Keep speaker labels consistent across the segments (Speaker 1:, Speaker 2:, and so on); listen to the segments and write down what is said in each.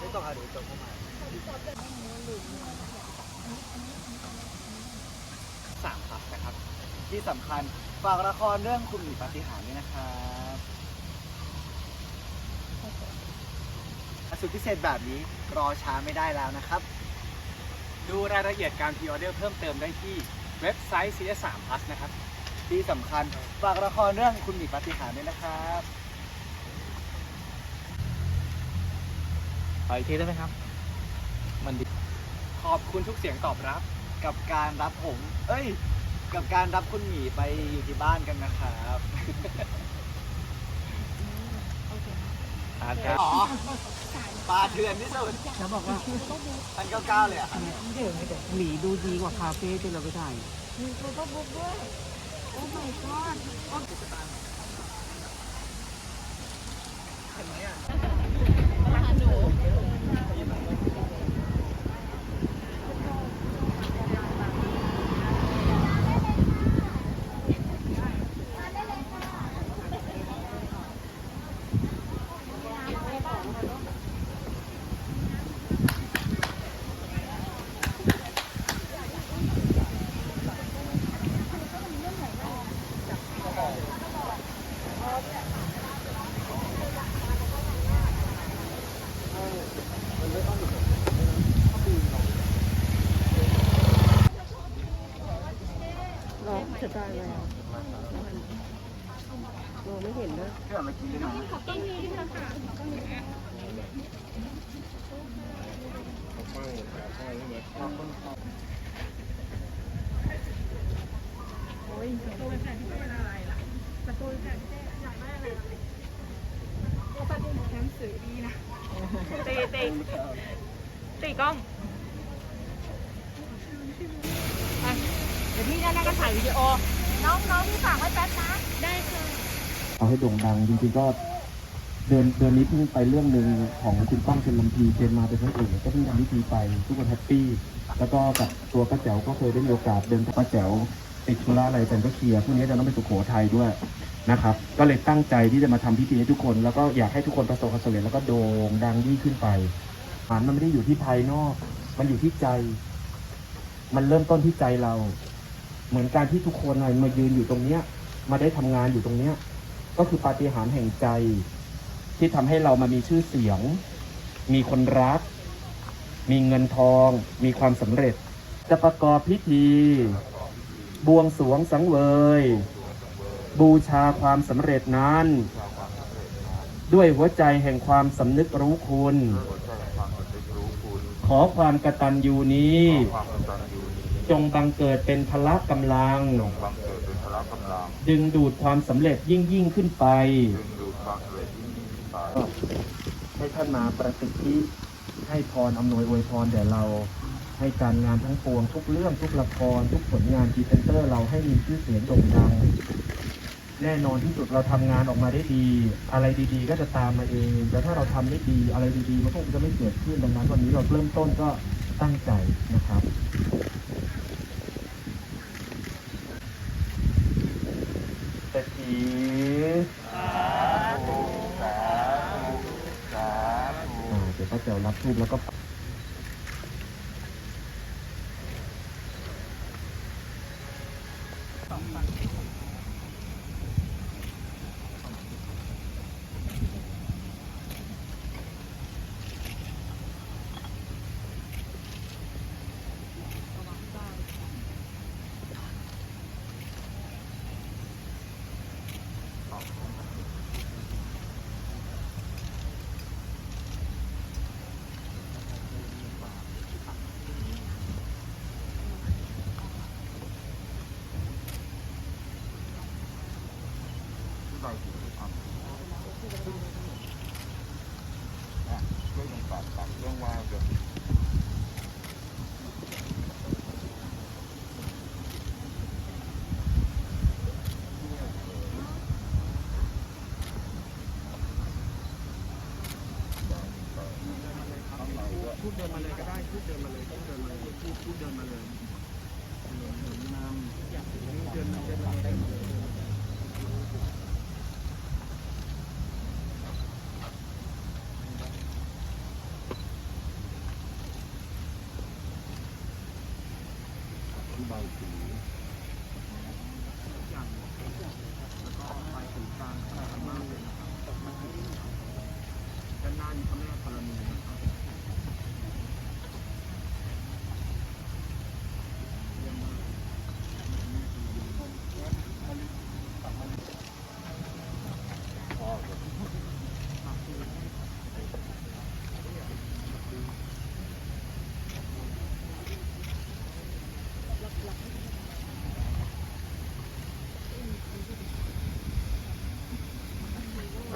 Speaker 1: ไม่ต้องเอาเดี๋ยวจบเข้ามาสามครับนะครับ ที่สำคัญฝากละครเรื่องคุณหมีปาฏิหาริย์ด้วยนะครับสุดพิเศษแบบนี้รอช้าไม่ได้แล้วนะครับ
Speaker 2: ดูรายละเอียดการพรีออเดอร์เพิ่มเติมได้ที่เว็บไซต์ CS3 Plus นะครับ
Speaker 1: ที่สำคัญฝากละครเรื่องคุณหมีปาฏิหาริย์ด้วยนะครับ
Speaker 3: ออีกทีได้ไหมครับ มันดี
Speaker 2: ขอบคุณทุกเสียงตอบรับ
Speaker 1: กับการรับผม เอ้ย กับการรับคุณหมีไปอยู่ที่บ้านกันนะครับ
Speaker 3: อาครับ
Speaker 1: อ๋อปลาเถื่อนที่สุด
Speaker 4: จะบอกว่า
Speaker 1: พันเก้าเก้าเลยอะครับ
Speaker 4: เดี๋ยวหมีดูดีกว่าคาเฟ่ที่เราไปถ่าย
Speaker 5: มีโฟโต้บุ๊กด้วย โอ้ my god
Speaker 4: เราจะได้ไหม เราไม่เห็นด้วย
Speaker 1: เพื่อมากินด้วยนะ
Speaker 5: ตีตีตีกล้องอะเดี๋ยวพี่นั่นก็ถ่ายวิดีโอ น้องน้องพี่ฝากไว้แป๊บนะ ได้ค่ะ
Speaker 6: เอาให้โด่งดังจริงๆก็เดือนเดือนนี้เพิ่งไปเรื่องหนึ่งของคุณป้องเชนลำพีเจนมาเป็นพระเอกก็เพิ่งทำพิธีไปทุกคนแฮปปี้แล้วก็กับตัวป้าแจ๋วก็เคยได้มีโอกาสเดินกับป้าแจ๋วติดธุระอะไรกันก็เคลียร์พรุ่งนี้จะต้องไปสุโขทัยด้วยนะครับ ก็เลยตั้งใจที่จะมาทำพิธีให้ทุกคน แล้วก็อยากให้ทุกคนประสบความสำเร็จแล้วก็โด่งดังยิ่งขึ้นไปฐานมันไม่ได้อยู่ที่ภายนอก มันอยู่ที่ใจ มันเริ่มต้นที่ใจเรา เหมือนการที่ทุกคนน่ะมายืนอยู่ตรงเนี้ย มาได้ทำงานอยู่ตรงเนี้ย ก็คือปาฏิหาริย์แห่งใจ ที่ทำให้เรามามีชื่อเสียง มีคนรัก มีเงินทอง มีความสำเร็จ จะประกอบพิธี บวงสรวงสังเวย บูชาความสำเร็จนั้น ด้วยหัวใจแห่งความสำนึกรู้คุณ ขอความกตัญญูนี้ จงบังเกิดเป็นพละกำลังดึงดูดความสำเร็จยิ่งยิ่งขึ้นไป ให้ท่านมาประสิทธิให้พรอำนวยอวยพรแด่เราให้การงานทั้งปวงทุกเรื่องทุกละคร ทุกผลงานพรีเซนเตอร์เราให้มีชื่อเสียงโด่งดัง แน่นอนที่สุดเราทำงานออกมาได้ดี อะไรดีๆ ก็จะตามมาเองแต่ถ้าเราทำไม่ดีอะไรดีๆมันก็จะไม่เกิดขึ้นดังนั้นวันนี้เราเริ่มต้นก็ ตั้งใจนะครับเศรษฐีอ่าเดี๋ยวก็จะรับทูบแล้วก็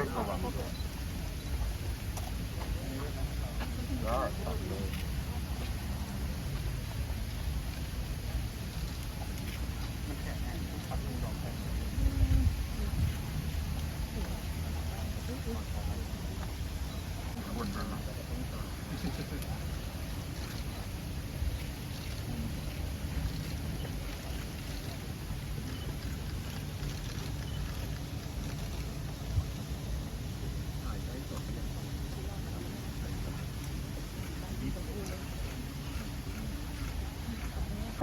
Speaker 6: 十二，差不。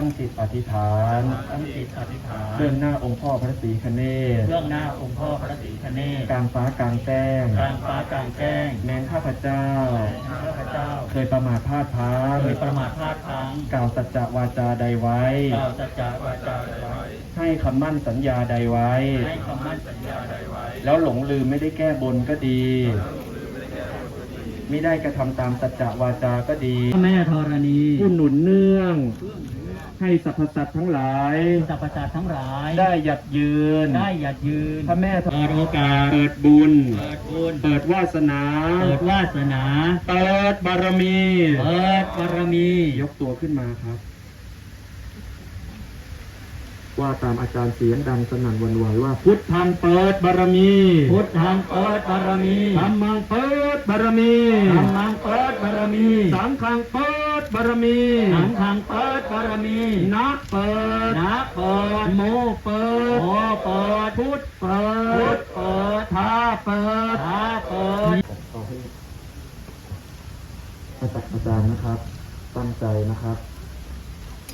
Speaker 6: ตั้งจิตอธิษฐาน
Speaker 4: ตั้งจิตอธิษฐาน
Speaker 6: เบื้องหน้าองค์พ่อพระศรีคเนศ
Speaker 4: เบื้องหน้าองค์พ่อพระศรีคเนศ
Speaker 6: กลางฟ้ากลางแจ้ง
Speaker 4: กลางฟ้ากลางแจ้ง
Speaker 6: แม้นข้าพเจ้า
Speaker 4: ข้าพเจ้า
Speaker 6: เคยประมาทพลาดพลั้ง
Speaker 4: เคยประมาทพลาดพลั้ง
Speaker 6: กล่าวสัจจะวาจาใดไว้
Speaker 4: กล่าวสัจจะวาจาไว้
Speaker 6: ให้คำมั่นสัญญาใดไว้
Speaker 4: ให้คำมั่นสัญญาใดไว้
Speaker 6: แล้วหลงลืมไม่ได้แก้บนก็ดีไม่ได้กระทำตามสัจจะวาจาก็ดี
Speaker 4: พระแม่ธรณี
Speaker 6: ผู้หนุนเนื่อง ให้สรรพสัตว์ทั้งหลาย
Speaker 4: สรรพสัตว์ทั้งหลาย
Speaker 6: ได้หยัดยืน
Speaker 4: ได้หยัดยืน
Speaker 6: พระแม่เปิดโอกาสเปิดบุญ
Speaker 4: เปิดบุญ
Speaker 6: เปิดวาสนา
Speaker 4: เปิดวาสนา
Speaker 6: เปิดบารมี
Speaker 4: เปิดบารมี
Speaker 6: ยกตัวขึ้นมาครับ ว่าตามอาจารย์เสียงดังสนั่นหวันไหวว่า พุทธังเปิดบารมี
Speaker 4: พุทธังเปิดบารมี
Speaker 6: ธรรมังเปิดบารมี
Speaker 4: ธรรมังเปิดบารมี
Speaker 6: สังฆังเปิด บารมี
Speaker 4: สังฆังเปิดบารมี
Speaker 6: นักเปิด
Speaker 4: นะเปิด
Speaker 6: โมเปิด
Speaker 4: โอเปิด
Speaker 6: พุทธเปิ
Speaker 4: พุ
Speaker 6: ด
Speaker 4: ทธเปิด
Speaker 6: ทาเปิด
Speaker 4: พาเปิด
Speaker 6: ขอให้อาจารย์อาจารย์นะครับ ตั้งใจนะครับ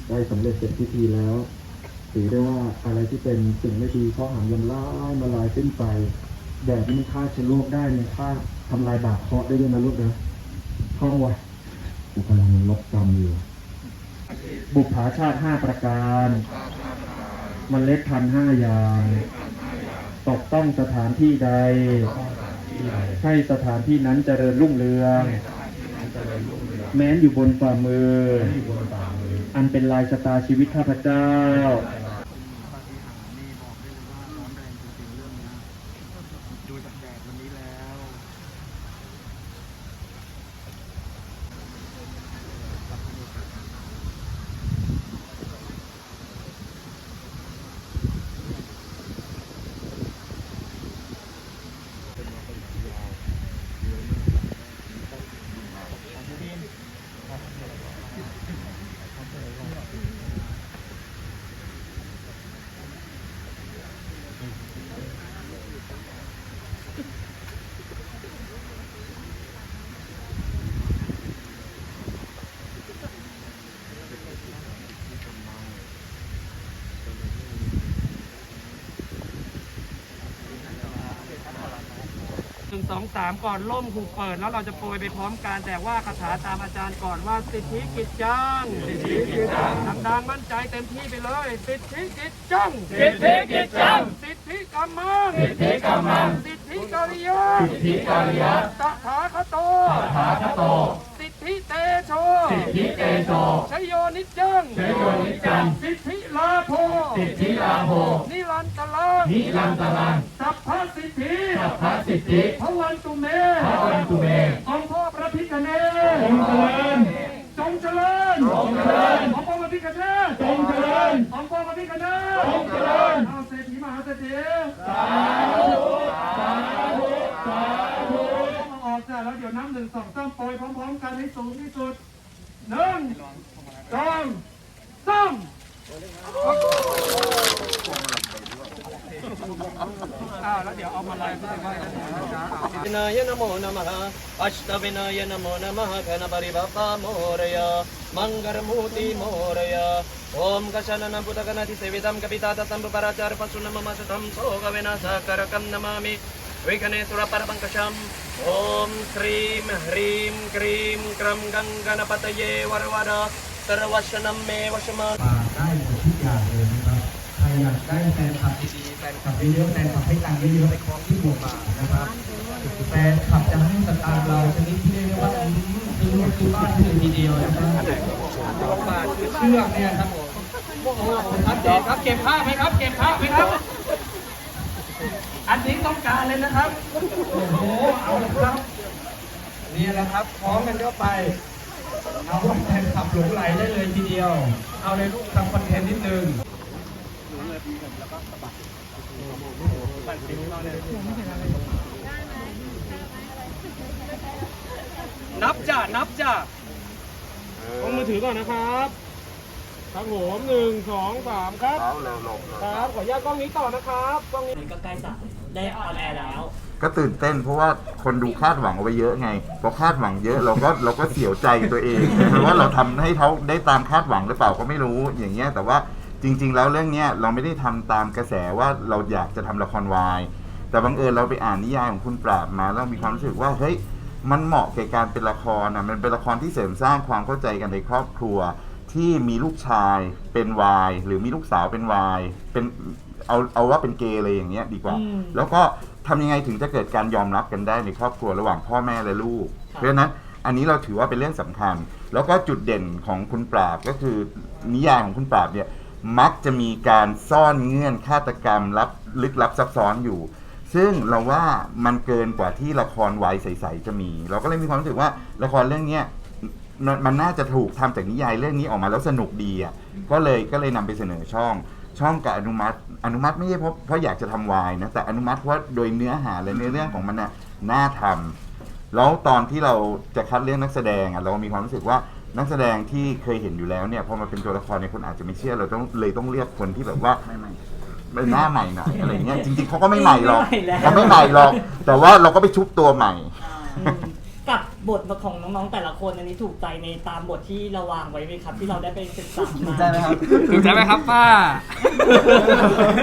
Speaker 6: ได้สำเร็จเสร็จพิธีแล้วถือได้ว่าอะไรที่เป็นสิ่งไม่ดีข้อหามยำล่ายมาลายสิ้นไปแดดนี่มันฆ่าเชื้อโรคได้มันฆ่าทำลายบาปเคราะห์ได้ด้วยนะลูกนะท่องไว้ กูกำลังลบกรรมอยู่ บุพผาชาติห้าประการมันเล็ดพันห้าอย่าง ตกต้องสถานที่ใด ให้สถานที่นั้นเจริญรุ่งเรืองแม้นอยู่บนฝ่ามือ อันเป็นลายชะตาชีวิตข้าพเจ้า
Speaker 7: ดูจากแดดวันนี้แล้ว
Speaker 8: หนึ่ง สองสามก่อนล่มถูกเปิด แล้วเราจะโปรยไปพร้อมกันแต่ว่าคาถาตามอาจารย์ก่อนว่าสิทธิกิจจังสิทธิกิจจังดังๆมั่นใจเต็มที่ไปเลยสิทธิกิจจังสิทธิกิจจังสิทธิกรรมังสิทธิกรรมังสิทธิกริยาสิทธิกริยาตถาคโตตถาคโตสิทธิเตโชสิทธิเตโชชโยนิจจังชโยนิจจังสิทธิลาโภสิทธิลาโภ นิรันตลังนิรันตลังสัพพสิทธิสัพพสิทธิพวันตุเมพวันตุเมองค์พ่อพระพิฆเนศจงเจริญจงเจริญจงเจริญองค์พ่อพระพิฆเนศจงเจริญองค์พ่อพระพิฆเนศจงเจริญเอาเศรษฐีมหาเศรษฐีสาธุสาธุสาธุมาออกจากแล้วเดี๋ยวน้ำหนึ่งสองสามโปรยพร้อมๆกันให้สูงที่สุดหนึ่งสองสาม อ้าวแล้วเดี๋ยวเอามาลายเพื่อไหว้แต
Speaker 9: รวชนัมเมวชมา
Speaker 6: ได้หมดทุกอย่างเลยนะครับใครอยากได้แฟนคลับดีๆแฟนคลับเยอะๆแฟนคลับให้ตังค์เยอะๆไปคล้องที่บัวบานะครับแฟนคลับจะให้สตางค์เราชนิดที่เรียกได้ว่าซื้อรถซื้อบ้านให้เลยทีเดียวนะครับบัวบาทคือเชือกเนี่ยครับผมชัดเจนครับเก็บภาพไหมครับ เก็บภาพไหมครับ อันนี้ต้องการเลยนะครับ โอ้โหเอาละครับ
Speaker 8: นี่แหละครับพร้อมกันเข้าไป เอาแฟนขับหลงไหลได้เลยทีเดียว เอาเลยลูกทำคอนเทนต์นิดนึง
Speaker 2: นับจ้ะนับจ้ะ
Speaker 8: กล้องมือถือก่อนนะครับครับผมหนึ่งสองสามครับ ครับ ขออนุญาตกล้องนี้ต่อนะครับ กล้องนี้
Speaker 10: ก็ใกล้จะได้ออนแอร์แล้ว
Speaker 11: ก็ตื่นเต้นเพราะว่าคนดูคาดหวังเอาไว้เยอะไงพอคาดหวังเยอะเราก็เราก็เสียวใจตัวเองเพราะว่าเราทำให้เขาได้ตามคาดหวังหรือเปล่าก็ไม่รู้อย่างเงี้ย แต่ว่าจริง ๆ แล้วเรื่องเนี้ยเราไม่ได้ทำตามกระแสว่าเราอยากจะทำละครวาย แต่บังเอิญเราไปอ่านนิยายของคุณปราบมาแล้วมีความรู้สึกว่าเฮ้ยมันเหมาะแก่การเป็นละครนะมันเป็นละครที่เสริมสร้างความเข้าใจกันในครอบครัว ที่มีลูกชายเป็นวาย หรือมีลูกสาวเป็นวายเป็นเอาเอาว่าเป็นเกย์อะไรอย่างเงี้ยดีกว่า
Speaker 10: อืม
Speaker 11: แล้วก็ ทำยังไงถึงจะเกิดการยอมรับกันได้ในครอบครัวระหว่างพ่อแม่และลูก เพราะฉะนั้นอันนี้เราถือว่าเป็นเรื่องสำคัญ แล้วก็จุดเด่นของคุณปราบก็คือนิยายของคุณปราบเนี่ยมักจะมีการซ่อนเงื่อนฆาตกรรมลับลึกลับซับซ้อนอยู่ ซึ่งเราว่ามันเกินกว่าที่ละครวัยใสๆจะมี เราก็เลยมีความรู้สึกว่าละครเรื่องเนี้ยมันมันน่าจะถูกทำจากนิยายเรื่องนี้ออกมาแล้วสนุกดีอะก็เลยก็เลยนำไปเสนอช่อง ช่องกับอนุมัติ อนุมัติไม่ใช่เพราะเพราะอยากจะทำวายนะแต่อนุมัติเพราะโดยเนื้อหาและเนื้อเรื่องของมันน่ะน่าทำแล้วตอนที่เราจะคัดเรื่องนักแสดงอะเรามีความรู้สึกว่านักแสดงที่เคยเห็นอยู่แล้วเนี่ยพอมาเป็นตัวละครเนี่ยคนอาจจะไม่เชื่อเราต้องเลยต้องเรียกคนที่แบบว่าเป็นหน้าใหม่หน่อยอะไรเงี้ยจริงๆเขาก็ไม่ใหม่หรอก
Speaker 10: ไม่ใหม่แล้ว
Speaker 11: เขาไม่ใหม่หรอก แต่ว่าเราก็ไปชุบตัวใหม่
Speaker 10: อืมกั บบทของน้องๆแต่ละคนอันนี้ถูกใจในตามบทที่เราวางไว้ไหมครับ ที่เราได้ไปศึกษามา
Speaker 12: ใช่ไหมครับ
Speaker 13: ถูกใจไหมครับป้า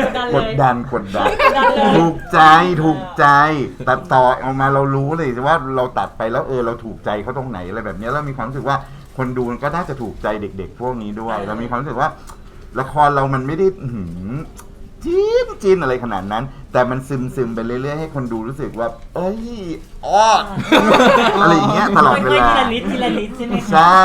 Speaker 10: กดดัน
Speaker 11: ก
Speaker 10: เล
Speaker 11: ด
Speaker 10: ย
Speaker 11: ดันกดดัน
Speaker 10: กดดันเลย
Speaker 11: ถูกใจถูกใจตัดต่อออกมาเรารู้เลยว่าเราตัดไปแล้วเออเราถูกใจเขาตรงไหนอะไรแบบเนี้ยแล้วมีความรู้สึกว่าคนดูมันก็น่าจะถูกใจเด็ก ๆ พวกนี้ด้วย เรามีความรู้สึกว่า ละครเรามันไม่ได้อื้อหือ จีนจีนอะไรขนาดนั้น แต่มันซึมซึมๆไปเรื่อยๆให้คนดูรู้สึกว่า เอ้ยอ้ออะไรอย่างเงี้ยตลอดเว
Speaker 10: ค่อย
Speaker 11: ลา
Speaker 10: ๆทีละนิดทีละนิดใช่ไหมครับ
Speaker 11: ใช่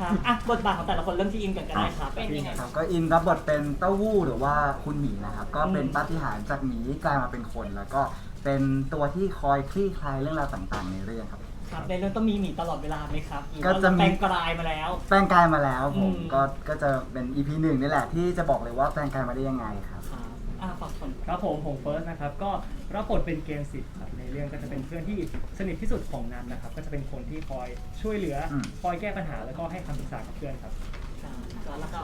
Speaker 10: ครับอะบทบาทของแต่ละคนเริ่มที่อินกันก็ได้ครับ
Speaker 5: เป็นยังไง
Speaker 12: ครับก็อินรับบทเป็นเต้าหู้หรือว่าคุณหมีนะครับ ก็เป็น
Speaker 10: อืม
Speaker 12: ปาฏิหาริย์จากหมีกลายมาเป็นคน แล้วก็เป็นตัวที่คอยคลี่คลายเรื่องราวต่างๆ ในเรื่องครับ
Speaker 10: ครับในเรื่องต้องมีหมีตลอดเวลาไหมครับหรือ
Speaker 12: ก็
Speaker 10: ว่า
Speaker 12: จะมี
Speaker 10: แปลงกลายมาแล้ว
Speaker 12: แปลงกายมาแล้วผม
Speaker 10: อืม
Speaker 12: ก็ก็จะเป็น EP หนึ่งนี่แหละที่จะบอกเลยว่าแปลงกายมาได้ยังไงครับ
Speaker 10: ครับ อะฝากคน
Speaker 14: ครับผมผมเฟิร์สนะครับก็รับบทเป็นเกมสิทธิ์ครับในเรื่องก็จะเป็นเพื่อนที่สนิทที่สุดของนันนะครับ ก็จะเป็นคนที่คอยช่วยเหลืออ
Speaker 12: ม
Speaker 14: คอยแก้ปัญหาแล้วก็ให้คำปรึกษากับเพื่อนครับ
Speaker 10: ครับแล้วก็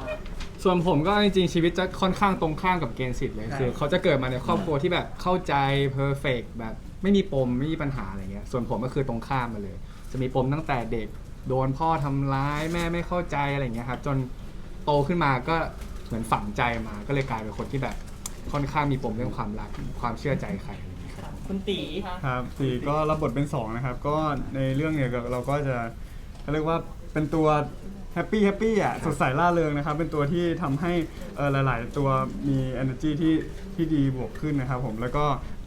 Speaker 13: ส่วนผมก็จริงๆ ชีวิตจะค่อนข้างตรงข้ามกับเกณฑ์สิทธิ์เลย
Speaker 14: ครับ
Speaker 13: คือเขาจะเกิดมาในครอบครัวที่แบบเข้าใจเพอร์เฟกแบบไม่มีปม ไม่มีปัญหาอะไรเงี้ยส่วนผมก็คือตรงข้ามมาเลย จะมีปมตั้งแต่เด็กโดนพ่อทำร้ายแม่ไม่เข้าใจอะไรเงี้ยครับจนโตขึ้นมาก็เหมือนฝังใจมาก็เลยกลายเป็นคนที่แบบ ค่อนข้างมีปมเรื่องความรักความเชื่อใจใครอะไรเงี้ยครับ
Speaker 10: คุณตี
Speaker 15: ครับสี่ก็รับบทเป็นสองนะครับ ก็ในเรื่องเนี่ยเราก็จะเขาเรียกว่าเป็นตัวแฮปปี้แฮปปี้อะสดใสล่าเริงนะครับ เป็นตัวที่ทำให้เอ่อหลาย ๆ ตัวมี energy ที่ที่ดีบวกขึ้นนะครับผมแล้วก็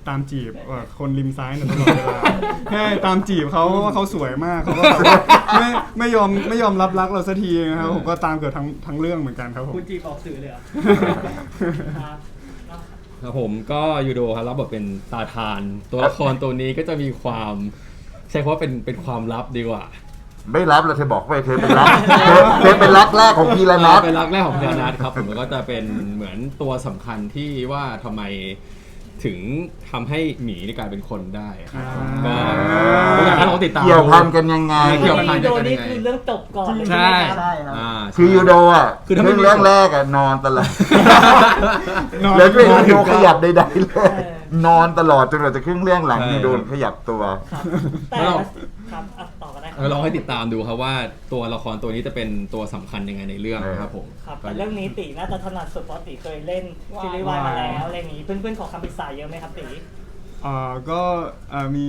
Speaker 15: ตามจีบเอ่อคนริมซ้ายเนี่ยตลอดเวลาแค่ตามจีบเขาว่าเขาสวยมากเขาก็แบบว่าไม่ไม่ยอมไม่ยอมรับรักเราสักทีนะครับผมก็ตามเกือบทั้งทั้งเรื่องเหมือนกันครับผม
Speaker 14: คุณจีบออกสื่อเลยเหรอ
Speaker 10: ครับแล้ว
Speaker 16: ครับผมก็ยูโดครับรับบทเป็นตาทาน ตัวละครตัวนี้ก็จะมีความ ใช้คำว่าเป็นเป็นความลับดีกว่า
Speaker 11: ไม่รับแล้วเธอบอกไปเธอเป็นรักเธอเธอเป็นรักแรกของพีระนัท
Speaker 16: เป็นรักแรกของพญานาคครับผมแล้วก็จะเป็นเหมือนตัวสำคัญที่ว่าทำไม ถึงทำให้หมีได้กลายเป็นคนได้ครับผมก็ก็อยากให้เราติดตาม
Speaker 11: เกี่ยวพันกันยังไง
Speaker 16: เกี่ยวพัน
Speaker 10: โด
Speaker 16: กัน
Speaker 10: น
Speaker 16: ยัง
Speaker 10: นี่
Speaker 16: ไง
Speaker 10: คือเรื่องจบก่อนเลย
Speaker 13: ใช่
Speaker 10: ใช่ไหมครับ
Speaker 12: ใช่ครับ
Speaker 16: อ่า
Speaker 11: คือยูโดอะ
Speaker 16: คือถ้าไม่
Speaker 11: เรื่อง
Speaker 16: มี
Speaker 11: แรกๆอะนอนตลอด
Speaker 15: นอน
Speaker 11: แล้วก็
Speaker 15: นอน
Speaker 11: ยูโดขยับใดๆเลย
Speaker 10: เออ
Speaker 11: นอนตลอดจนกว่าจะครึ่งเรื่องหลังยูโดนขยับตัว
Speaker 10: ครับแต่
Speaker 16: แล้วเรา
Speaker 10: ครับอะต่ อก็ได้ค
Speaker 16: เออลอง
Speaker 10: รับ
Speaker 16: ให้ติดตามดูครับว่าตัวละครตัวนี้จะเป็นตัวสำคัญยังไงในเรื่องนะครับผม
Speaker 10: ครับแต่เรื่องนี้ตีน่าจะถนัดสุดเพราะตีเคยเล่นซีรีส์วายมาแล้วอะไรอย่างนี้เพื่อนๆขอคำปรึกษาเยอะไหมครับตี
Speaker 15: อ่าก็อ่ามี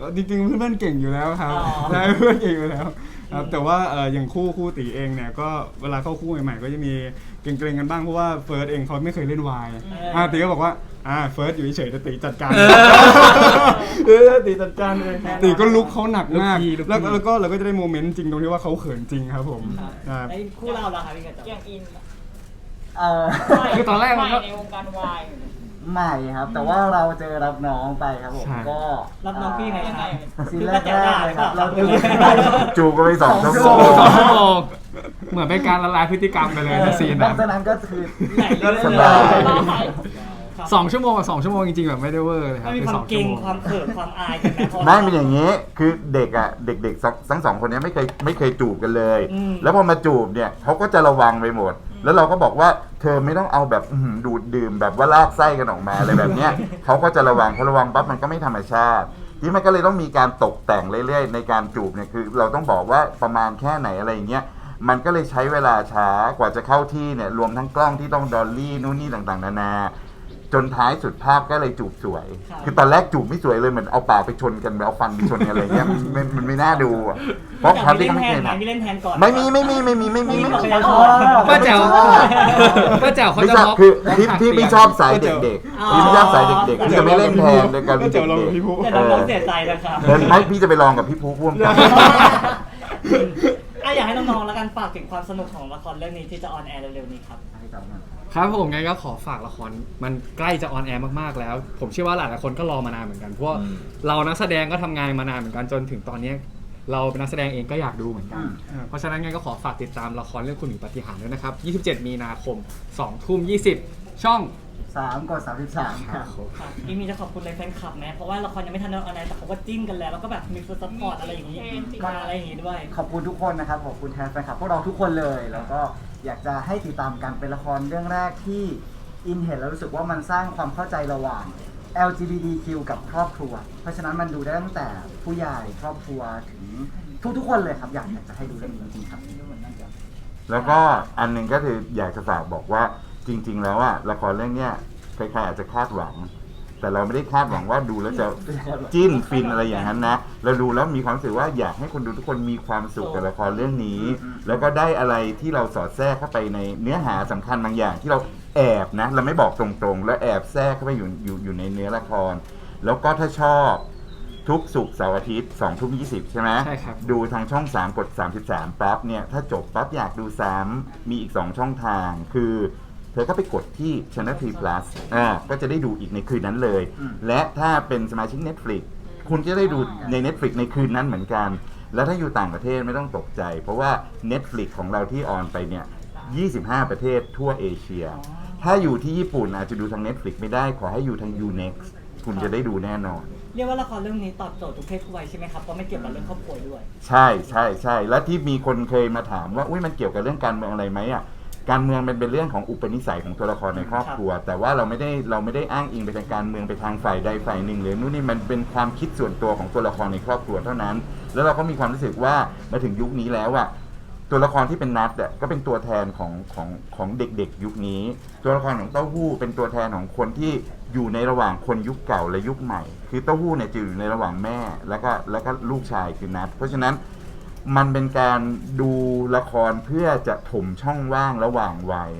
Speaker 15: ก็จริงๆเพื่อนๆเก่งอยู่แล้วครับ
Speaker 10: อ๋อ
Speaker 15: ใช่เพื่อนเก่งอยู่แล้วครับแต่ว่าเอ่ออย่างคู่คู่ตีเองเนี่ยก็เวลาเข้าคู่ใหม่ๆ ก็จะมีเกรงๆกันบ้างเพราะว่าเฟิร์สเองเขาไม่เคยเล่นวายอ่าตีก็บอกว่าอ่าเฟิร์สอยู่เฉยๆแต่ตีจัดการเออตีจัดการเองตีก็ลุกเขาหนักมาก
Speaker 13: ลูกพี่ลูกพี่
Speaker 15: แล้วแล้วก็เราก็จะได้โมเมนต์จริงตรงที่ว่าเขาเขินจริงครับผม
Speaker 10: ครับ
Speaker 15: ครับ
Speaker 10: ไอ้คู่เราล่ะครับพี่กระจก
Speaker 5: อย่างอิน
Speaker 12: เออ
Speaker 13: คือตอนแรกมันก็
Speaker 5: ใหในวงการวาย
Speaker 12: ใหม่ครับ แต่ว่าเราเจอรับน้องไปครับผม
Speaker 13: ใช่
Speaker 12: ก็
Speaker 10: รับน้องพี่ไงครับ
Speaker 12: ซีน
Speaker 10: คือ
Speaker 12: แร
Speaker 10: ป้ากแจ๋วด่า
Speaker 12: ๆ
Speaker 10: ห
Speaker 12: เล
Speaker 10: รื
Speaker 12: ย
Speaker 10: อ
Speaker 12: ค
Speaker 10: เป
Speaker 12: รั
Speaker 10: ล่า
Speaker 12: บเราจูบ
Speaker 11: จูบกันไปสองชั่วโม
Speaker 13: สอง
Speaker 11: ง
Speaker 13: ชั่วโมงเหมือนเป็นการละลายพฤติกรรมไปเลยนะซีน
Speaker 12: หลั
Speaker 13: นั้
Speaker 12: ง
Speaker 13: น
Speaker 12: จากนั้นก็คือ
Speaker 11: สบาย
Speaker 13: สองชั่วโมงกับสองชั่วโมงจริงๆแบบไม่ได้เวอร์เลยครั
Speaker 10: มั
Speaker 13: บ
Speaker 10: นมี
Speaker 13: คือ
Speaker 10: ควา
Speaker 13: ส
Speaker 10: ม
Speaker 13: อง
Speaker 10: เกร
Speaker 13: ชั่ว
Speaker 10: ง
Speaker 13: โมง
Speaker 10: ความเขินความอายกันนะพอ
Speaker 11: ไม่เป็นอย่างนี้ คือเด็กอะ เด็กๆทั้งทั้งสองคนเนี้ยไม่เคยไม่เคยจูบกันเลย
Speaker 10: อืม
Speaker 11: แล้วพอมาจูบเนี่ยเขาก็จะระวังไปหมด แล้วเราก็บอกว่าเธอไม่ต้องเอาแบบอื้อหือดูดดื่มแบบว่าลากไส้กันออกมาอะไรแบบเนี้ย เขาก็จะระวังพอระวังปั๊บมันก็ไม่ธรรมชาติ ที่มันก็เลยต้องมีการตกแต่งเรื่อยๆ ในการจูบเนี่ยคือ เราต้องบอกว่าประมาณแค่ไหนอะไรอย่างเงี้ย มันก็เลยใช้เวลาช้ากว่าจะเข้าที่เนี่ยรวมทั้งกล้องที่ต้องดอลลี่นู่นนี่ต่างๆ นานา จนท้ายสุดภาพก็เลยจูบสวย
Speaker 10: ครับ
Speaker 11: คือตอนแรกจูบไม่สวยเลยเหมือนเอาปากไปชนกันเอาฟันไปชนกันอะไรเงี้ยมันมันมันไม่น่าดูอะเพราะความที่เขาไม่เคย
Speaker 10: ไหน
Speaker 11: ทำ
Speaker 10: มีเล่นแทนก่อน
Speaker 11: ไม่มีไม่มีไม่มีไม่มีไม่มี
Speaker 10: ไม่มี
Speaker 13: ป้าแจ๋วป้าแจ๋วเขา
Speaker 11: ไม่
Speaker 13: จะ
Speaker 11: ชอบ
Speaker 13: ล็อก
Speaker 11: คือ
Speaker 13: ล็อก
Speaker 11: ที่
Speaker 13: ฉาก
Speaker 11: ที่ไม่
Speaker 13: เสียง
Speaker 11: ชอบสายเด็กๆที่ไม่ชอบสายเด็กๆที่จะไม่เล่นแทนในการเป็น
Speaker 15: เดี๋ยวลอง
Speaker 11: เด็
Speaker 15: กับ
Speaker 11: ก
Speaker 15: พี่ผู้
Speaker 10: แต่
Speaker 11: ๆเอ
Speaker 10: น้อง
Speaker 11: อ
Speaker 10: ๆเสียใจนะครับ
Speaker 11: เออไม่พี่จะไปลองกับพี่ภูพ่วงกัน
Speaker 10: อะอยากให้น้องๆแล้วกันฝากถึงความสนุกของละครเรื่องนี้ที่จะออนแอร์เร็วๆนี้ครับ
Speaker 13: ครับผมไงก็ขอฝากละครมันใกล้จะออนแอร์มากๆแล้ว ผมเชื่อว่าหลายๆคนก็รอมานานเหมือนกันเพราะว่า
Speaker 16: อืม
Speaker 13: เรานักแสดงก็ทำงานมานานเหมือนกันจนถึงตอนเนี้ยเราเป็นนักแสดงเองก็อยากดูเหมือนกัน เพราะฉะนั้นไงก็ขอฝากติดตามละครเรื่องคุณหมีปาฏิหารย์ด้วยนะครับ 27 มีนาคม2ทุ่ม20 ช่อง
Speaker 12: สามกดสามสิบสามครับ
Speaker 10: ครับอีมีจะขอบคุณในแฟนคลับไหมเพราะว่าละครยังไม่ทันได้ออนแอร์แต่เขาก็จิ้นกันแล้วแล้วก็แบบมีฟูดซัพพอร์ตอะไรอย่างนี้มาอะไรอย่างนี้ด้วย
Speaker 12: ขอบคุณทุกคนนะครับ ขอบคุณแทนแฟนคลับพวกเราทุกคนเลย แล้วก็ อยากจะให้ติดตามกันเป็นละครเรื่องแรกที่อินเห็นแล้วรู้สึกว่ามันสร้างความเข้าใจระหว่าง LGBTQ กับครอบครัว เพราะฉะนั้นมันดูได้ตั้งแต่ผู้ใหญ่ครอบครัวถึงทุกๆคนเลยครับ อยากจะให้ดูเรื่องนี้จริงๆครับ
Speaker 11: แล้วก็อันหนึ่งก็คืออยากจะฝากบอกว่าจริง ๆ แล้วอะละครเรื่องเนี้ยใครๆอาจจะคาดหวัง แต่เราไม่ได้คาดหวังว่าดูแล้วจะจิ้นฟินอะไรอย่างนั้นนะ เราดูแล้วมีความรู้สึกว่าอยากให้คนดูทุกคนมีความสุขกับละครเรื่องนี้ แล้วก็ได้อะไรที่เราสอดแทรกเข้าไปในเนื้อหาสำคัญบางอย่าง ที่เราแอบนะ เราไม่บอกตรงๆ แล้วแอบแทรกเข้าไปอยู่อยู่อยู่ในเนื้อละคร แล้วก็ถ้าชอบทุกสุกร์เสาร์อาทิตย์2องทุ่มยีใช่ไหม
Speaker 13: ใช่ครับ
Speaker 11: ดูทางช่อง 3 กด 33ปั๊บเนี่ย ถ้าจบปั๊บอยากดูซ้ำมีอีก 2 ช่องทางคือเธอก็ไปกดที่ Channel 3 Plus อ่าก็จะได้ดูอีกในคืนนั้นเลย
Speaker 12: อืม
Speaker 11: และถ้าเป็นสมาชิก Netflix คุณจะได้ดูใน Netflix ในคืนนั้นเหมือนกัน แล้วถ้าอยู่ต่างประเทศไม่ต้องตกใจ เพราะว่า Netflix ของเราที่ออนไปเนี่ย 25 ประเทศทั่วเอเชีย ถ้าอยู่ที่ญี่ปุ่นอาจจะดูทาง Netflix ไม่ได้ขอให้อยู่ทาง Unext คุณจะได้ดูแน่นอน
Speaker 10: เรียกว่าละครเรื่องนี้ตอบโจทย์ทุกเพศทุกวัยใช่ไหมครับเพราะไม่เกี่ยวกับเรื่องครอบครัวด้วย
Speaker 11: ใช่ใช่ใช่แล้วที่มีคนเคยมาถามว่า อุ้ยมันเกี่ยวกับเรื่องการเมืองอะไรไหมอะ การเมืองมันเป็นเรื่องของอุปนิสัยของตัวละครในครอบครัว แต่ว่าเราไม่ได้เราไม่ได้อ้างอิงไปทางการเมืองไปทางฝ่ายใดฝ่ายหนึ่งเลยนู่นนี่มันเป็นความคิดส่วนตัวของตัวละครในครอบครัวเท่านั้น แล้วเราก็มีความรู้สึกว่ามาถึงยุคนี้แล้วอะตัวละครที่เป็นนัดอะก็เป็นตัวแทนของของของเด็กๆ ยุคนี้ ตัวละครของเต้าหู้เป็นตัวแทนของคนที่อยู่ในระหว่างคนยุคเก่าและยุคใหม่ คือเต้าหู้เนี่ยจะอยู่ในระหว่างแม่แล้วก็แล้วก็ลูกชายคือนัดเพราะฉะนั้น มันเป็นการดูละครเพื่อจะถมช่องว่างระหว่างวัย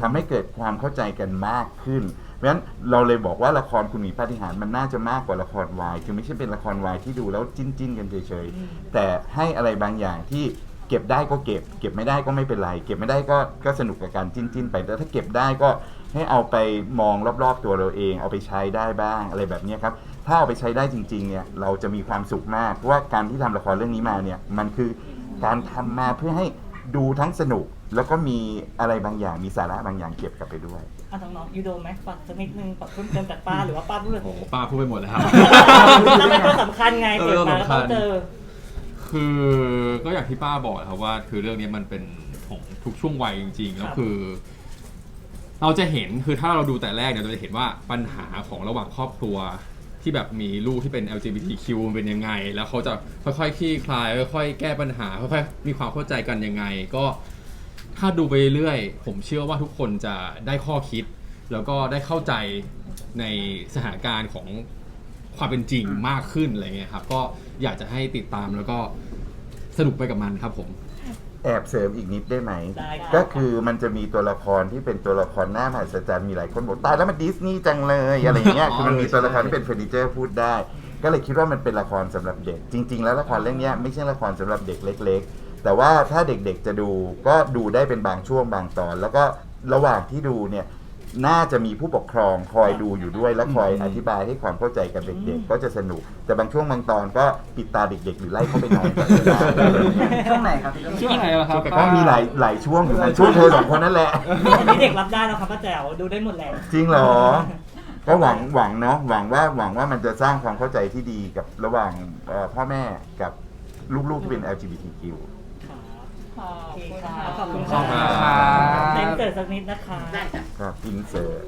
Speaker 11: ทำให้เกิดความเข้าใจกันมากขึ้น เพราะฉะนั้นเราเลยบอกว่าละครคุณหมีปาฏิหาริย์มันน่าจะมากกว่าละครวาย คือไม่ใช่เป็นละครวายที่ดูแล้วจิ้นจิ้นๆกันเฉยๆ แต่ให้อะไรบางอย่างที่เก็บได้ก็เก็บ เก็บไม่ได้ก็ไม่เป็นไร เก็บไม่ได้ก็ก็สนุกกับการจิ้นจิ้นๆไปแต่ถ้าเก็บได้ก็ให้เอาไปมองรอบๆตัวเราเอง เอาไปใช้ได้บ้างอะไรแบบเนี้ยครับ ถ้าเอาไปใช้ได้จริงๆเนี่ยเราจะมีความสุขมากเพราะว่าการที่ทำละครเรื่องนี้มาเนี่ยมันคือการทำมาเพื่อให้ดูทั้งสนุก แล้วก็มีอะไรบางอย่างมีสาระบางอย่างเก็บกลับไปด้วย
Speaker 10: อะน้องๆยูโดไหมฝากสักนิดนึงฝากเพิ่มเติมจากป้าหรือว่าป้าพูดเลย
Speaker 16: โอ้โหป้าพูดไปหมดแล้วครับ
Speaker 10: แล้วเป็นตัวสำคัญไงเปิดมาแล้วต้องเจอ
Speaker 16: คือก็อย่างที่ป้าบอกนะครับว่า คือเรื่องนี้มันเป็นของทุกช่วงวัยจริงๆแล้วคือ เราจะเห็นคือถ้าเราดูแต่แรกเนี่ยเราจะเห็นว่าปัญหาของระหว่างครอบครัว ที่แบบมีลูกที่เป็น LGBTQ มันเป็นยังไง แล้วเขาจะค่อยๆคลี่คลายค่อยๆแก้ปัญหาค่อยๆมีความเข้าใจกันยังไง ก็ถ้าดูไปเรื่อยๆผมเชื่อว่าทุกคนจะได้ข้อคิด แล้วก็ได้เข้าใจในสถานการณ์ของความเป็นจริงมากขึ้นอะไรเงี้ยครับ ก็อยากจะให้ติดตามแล้วก็สนุกไปกับมันครับผม
Speaker 11: แอบเสริมอีกนิดได้ไหม
Speaker 10: ได้ครับ
Speaker 11: ก็คือมันจะมีตัวละครที่เป็นตัวละครหน้ามหัศจรรย์มีหลายคนบอกตายแล้วมันดิสนีย์จังเลยอะไรอย่างเงี้ย
Speaker 16: อ๋อ
Speaker 11: คือมันมีตัวละครที่เป็นเฟอร์นิเจอร์พูดได้ ก็เลยคิดว่ามันเป็นละครสำหรับเด็ก จริง ๆ แล้วละครเรื่องเนี้ยไม่ใช่ละครสำหรับเด็กเล็ก ๆ แต่ว่าถ้าเด็กๆจะดูก็ดูได้เป็นบางช่วงบางตอน แล้วก็ระหว่างที่ดูเนี่ย น่าจะมีผู้ปกครองคอยดูอยู่ด้วย และคอยอธิบายให้ความเข้าใจกับเด็กๆ ก็จะสนุก แต่บางช่วงบางตอนก็ปิดตาเด็กๆ หรือไล่เข้าไปนอนกัน
Speaker 12: ช่วงไหนครับพี่ต้น
Speaker 13: ช่วงไหนล่ะครับ
Speaker 11: ก็มีหลายหลายช่วงอยู่นะช่วงเธอสองคนนั่นแหละ
Speaker 10: อันนี้เด็กรับได้แล้วครับป้าแจ๋วดูได้หมดแล้ว
Speaker 11: จริงเหรอก็หวังหวังเนาะหวังว่าหวังว่ามันจะสร้างความเข้าใจที่ดีกับระหว่างเอ่อพ่อแม่กับลูกๆที่เป็น LGBTQ
Speaker 10: ขอบคุณครับขอบคุณ
Speaker 13: ขอบคุณครั
Speaker 10: เต็ม
Speaker 13: บ
Speaker 10: เกิดสักนิดนะคะ
Speaker 11: ครับอินเสิร์ต